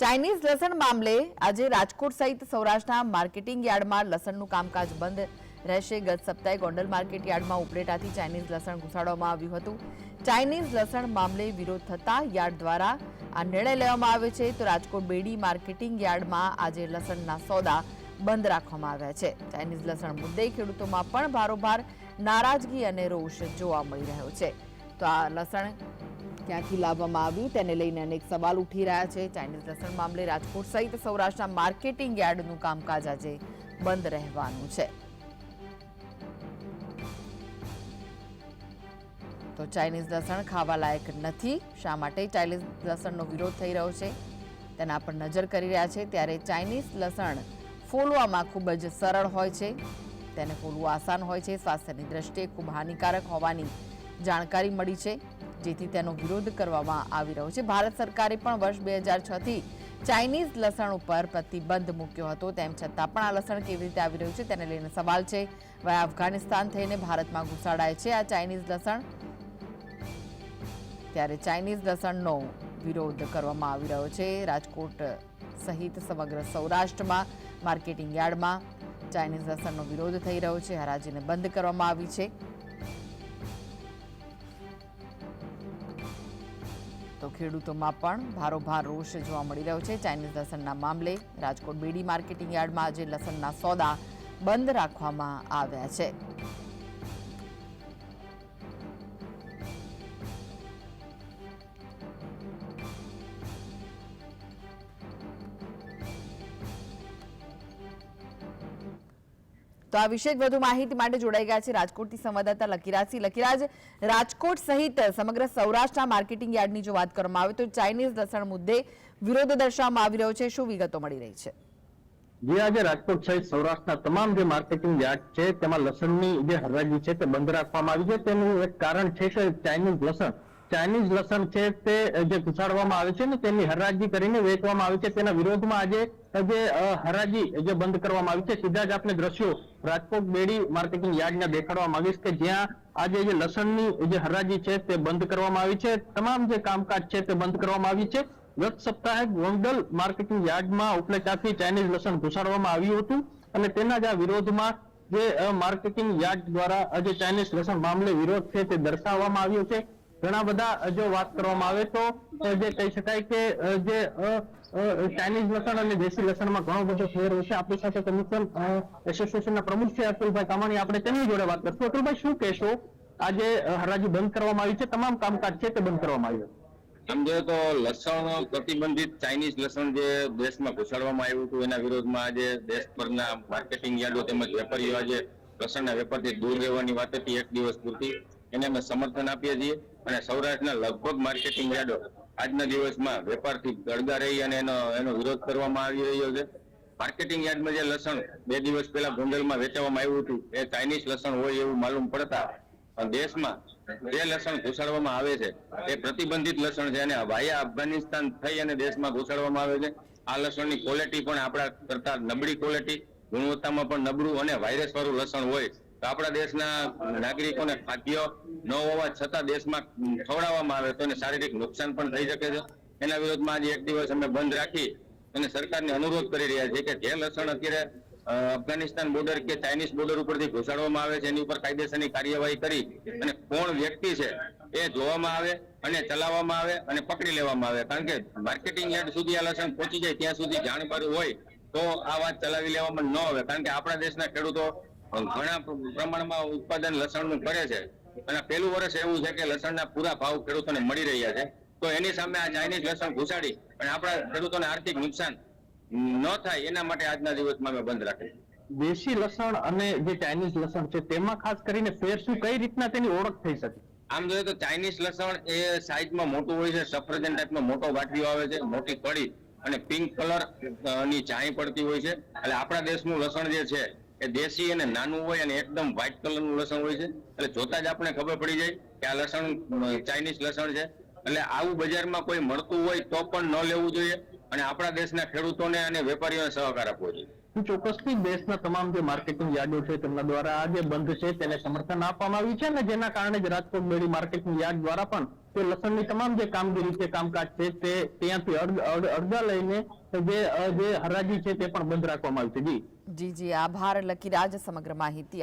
Chinese લસણ મામલે આજે રાજકોટ સહિત સૌરાષ્ટ્રના માર્કેટિંગ યાર્ડમાં લસણનું કામકાજ બંધ રહેશે. ગત સપ્તાહે ગોંડલ માર્કેટ યાર્ડમાં ઉપલેટાથી ચાઇનીઝ લસણ ઘુસાડવામાં આવ્યું હતું. ચાઇનીઝ લસણ મામલે વિરોધ થતા યાર્ડ દ્વારા આ નિર્ણય લેવામાં આવ્યો છે. તો રાજકોટ બેડી માર્કેટિંગ યાર્ડમાં આજે લસણના સોદા બંધ રાખવામાં આવ્યા છે. ચાઇનીઝ લસણ મુદ્દે ખેડૂતોમાં પણ ભારોભાર, નારાજગી અને રોષ જોવા મળી રહ્યો છે. તો આ લસણ ક્યાંથી લાવવામાં આવ્યું તેને લઈને અનેક સવાલ ઉઠી રહ્યા છે. ચાઇનીઝ લસણ મામલે રાજકોટ સહિત સૌરાષ્ટ્રના માર્કેટિંગ યાર્ડનું કામકાજ આજે બંધ રહેવાનું છે. તો ચાઇનીઝ લસણ ખાવા લાયક નથી. શા માટે ચાઇનીઝ લસણનો વિરોધ થઈ રહ્યો છે? તેના પર નજર કરી રહ્યા છે ત્યારે ચાઇનીઝ લસણ ફોલવામાં ખૂબ જ સરળ હોય છે. તેને ફોલવું આસાન હોય છે. સ્વાસ્થ્યની દ્રષ્ટિએ ખૂબ હાનિકારક હોવાની જાણકારી મળી છે. જેથી તેનો વિરોધ કરવામાં આવી રહ્યો છે. ભારત સરકારે પણ વર્ષ બે હજાર છથી ચાઇનીઝ લસણ ઉપર પ્રતિબંધ મૂક્યો હતો. તેમ છતાં પણ આ લસણ કેવી રીતે આવી રહ્યું છે તેને લઈને સવાલ છે. વયા અફઘાનિસ્તાન થઈને ભારતમાં ઘુસાડાય છે આ ચાઇનીઝ લસણ. ત્યારે ચાઇનીઝ લસણનો વિરોધ કરવામાં આવી રહ્યો છે. રાજકોટ સહિત સમગ્ર સૌરાષ્ટ્રમાં, માર્કેટિંગ યાર્ડમાં ચાઇનીઝ લસણનો વિરોધ થઈ રહ્યો છે. હરાજીને બંધ કરવામાં આવી છે. તો ખેડૂતોમાં પણ ભારોભાર રોષ જોવા મળી રહ્યો છે. ચાઇનીઝ લસણના મામલે રાજકોટ બીડી માર્કેટિંગ યાર્ડમાં આજે લસણના સોદા બંધ રાખવામાં આવ્યા છે. તો આ વિશે વધુ માહિતી માટે જોડાઈ ગયા છે રાજકોટથી સંવાદદાતા લકીરાજસિંહ. લકીરાજ, રાજકોટ સહિત સમગ્ર સૌરાષ્ટ્રના માર્કેટિંગ યાર્ડની જો વાત કરવામાં આવે તો ચાઇનીઝ લસણ મુદ્દે વિરોધ દર્શાવવામાં આવી રહ્યો છે. શું વિગતો મળી રહી છે? જે, આજે રાજકોટ સહિત સૌરાષ્ટ્રના તમામ જે માર્કેટિંગ યાર્ડ છે, તેમાં લસણની જે હરાજી છે તે બંધ રાખવામાં આવી છે. તેનું એક કારણ છે કે ચાઇનીઝ લસણ ચાઇનીઝ લસણ છે તે જે ઘુસાડવામાં આવે છે ને તેની હરાજી કરીને વેચવામાં આવે છે. તેના વિરોધમાં આજે જે હરાજી જે બંધ કરવામાં આવી છે. સીધા જ આપણે દ્રશ્યો રાજકોટ બેડી માર્કેટિંગ યાર્ડને દેખાડવા માંગીશ કે જ્યાં આજે જે લસણની જે હરાજી છે તે બંધ કરવામાં આવી છે. તમામ જે કામકાજ છે તે બંધ કરવામાં આવી છે. ગત સપ્તાહે ગોંડલ માર્કેટિંગ યાર્ડમાં ઉપલેટાથી ચાઇનીઝ લસણ ઘુસાડવામાં આવ્યું હતું અને તેના જ આ વિરોધમાં જે માર્કેટિંગ યાર્ડ દ્વારા જે ચાઇનીઝ લસણ મામલે વિરોધ છે તે દર્શાવવામાં આવ્યો છે. ઘણા બધા જો વાત કરવામાં આવે તો જે કહી શકાય કે જે ચાઇનીઝ લસણ અને દેશી લસણમાં ઘણો બધો ફેર હોય છે. આપણી સાથે કમિશન એસોસિએશનના પ્રમુખ છે અતુલભાઈ કામાણી. આપણે તેમની જોડે વાત કરશું. અતુલભાઈ, શું કહેશો? આજે હરાજી બંધ કરવામાં આવી છે. તમામ કામકાજ છે તે બંધ કરવામાં આવ્યું. જોઈએ તો લસણ પ્રતિબંધિત ચાઇનીઝ લસણ જે દેશમાં ઘુસાડવામાં આવ્યું હતું, એના વિરોધમાં આજે દેશભરના માર્કેટિંગ યાર્ડો તેમજ વેપારીઓ આજે લસણના વેપારથી દૂર રહેવાની વાત હતી. એક દિવસ પૂરતી એને અમે સમર્થન આપીએ છીએ. અને સૌરાષ્ટ્રના લગભગ માર્કેટિંગ યાર્ડો આજના દિવસમાં વેપારથી અળગા રહી અને એનો એનો વિરોધ કરવામાં આવી રહ્યો છે. માર્કેટિંગ યાર્ડમાં જે લસણ બે દિવસ પહેલા ગોંડલમાં વેચવામાં આવ્યું હતું, એ ચાઇનીઝ લસણ હોય એવું માલુમ પડતા પણ દેશમાં જે લસણ ઘુસાડવામાં આવે છે, એ પ્રતિબંધિત લસણ છે અને વાયા અફઘાનિસ્તાન થઈ અને દેશમાં ઘુસાડવામાં આવે છે. આ લસણની ક્વોલિટી પણ આપણા કરતા નબળી ક્વોલિટી ગુણવત્તામાં પણ નબળું અને વાયરસ વાળું લસણ હોય આપણા દેશના નાગરિકોને ખાદ્ય ન હોવા છતાં દેશમાં ખવડાવવામાં આવે તો એને શારીરિક નુકસાન પણ થઈ શકે છે. એના વિરોધમાં આજે એક દિવસ અમે બંધ રાખી અને સરકારને અનુરોધ કરી રહ્યા છીએ કે જે લસણ અત્યારે અફઘાનિસ્તાન બોર્ડર કે ચાઇનીઝ બોર્ડર ઉપરથી ઘુસાડવામાં આવે છે, એની ઉપર કાયદેસરની કાર્યવાહી કરી અને કોણ વ્યક્તિ છે એ જોવામાં આવે અને ચલાવવામાં આવે અને પકડી લેવામાં આવે. કારણ કે માર્કેટિંગ યાર્ડ સુધી આ લસણ પહોંચી જાય ત્યાં સુધી જાણકારી હોય તો આ વાત ચલાવી લેવામાં ન આવે. કારણ કે આપણા દેશના ખેડૂતો ઘણા પ્રમાણમાં ઉત્પાદન લસણનું કરે છે. અને પેલું વર્ષ એવું છે કે લસણના પૂરા ભાવ ખેડૂતોને મળી રહ્યા છે. તો એની સામે આ ચાઇનીઝ લસણ ઘુસાડી અને આપણા ખેડૂતોને આર્થિક નુકસાન ન થાય એના માટે આજના દિવસમાં અમે બંધ રાખીએ દેશી લસણ અને જે ચાઇનીઝ લસણ છે તેમાં ખાસ કરીને ફેર શું કઈ રીતના તેની ઓળખ થઈ શકે? આમ જોઈએ તો ચાઇનીઝ લસણ એ સાઈઝમાં મોટું હોય છે સફરજન ટાઈપનો મોટો બાટલીઓ આવે છે મોટી કળી અને પિંક કલરની ચાઈ પડતી હોય છે. એટલે આપણા દેશનું લસણ જે છે એ દેશી અને નાનું હોય અને એકદમ વ્હાઇટ કલરનું લસણ હોય છે. એટલે જોતા જ આપણે ખબર પડી જાય કે આ લસણ ચાઇનીઝ લસણ છે. એટલે આવું બજારમાં કોઈ મળતું હોય તો પણ ન લેવું જોઈએ અને આપણા દેશના ખેડૂતોને અને વેપારીઓને સહકાર આપવો જોઈએ. હું ચોક્કસથી દેશના તમામ જે માર્કેટિંગ યાર્ડો છે તેમના દ્વારા આ જે બંધ છે તેને સમર્થન આપવામાં આવ્યું છે અને જેના કારણે જ રાજકોટ ડેરી માર્કેટિંગ યાર્ડ દ્વારા પણ તે લસણની તમામ જે કામગીરી છે, કામકાજ છે તે ત્યાંથી અડ- અડ- અડધા લઈને જે જે હરાજી છે તે પણ બંધ રાખવામાં આવી છે. જી. જી જી. આભાર. લકીરાજ સમગ્ર માહિતી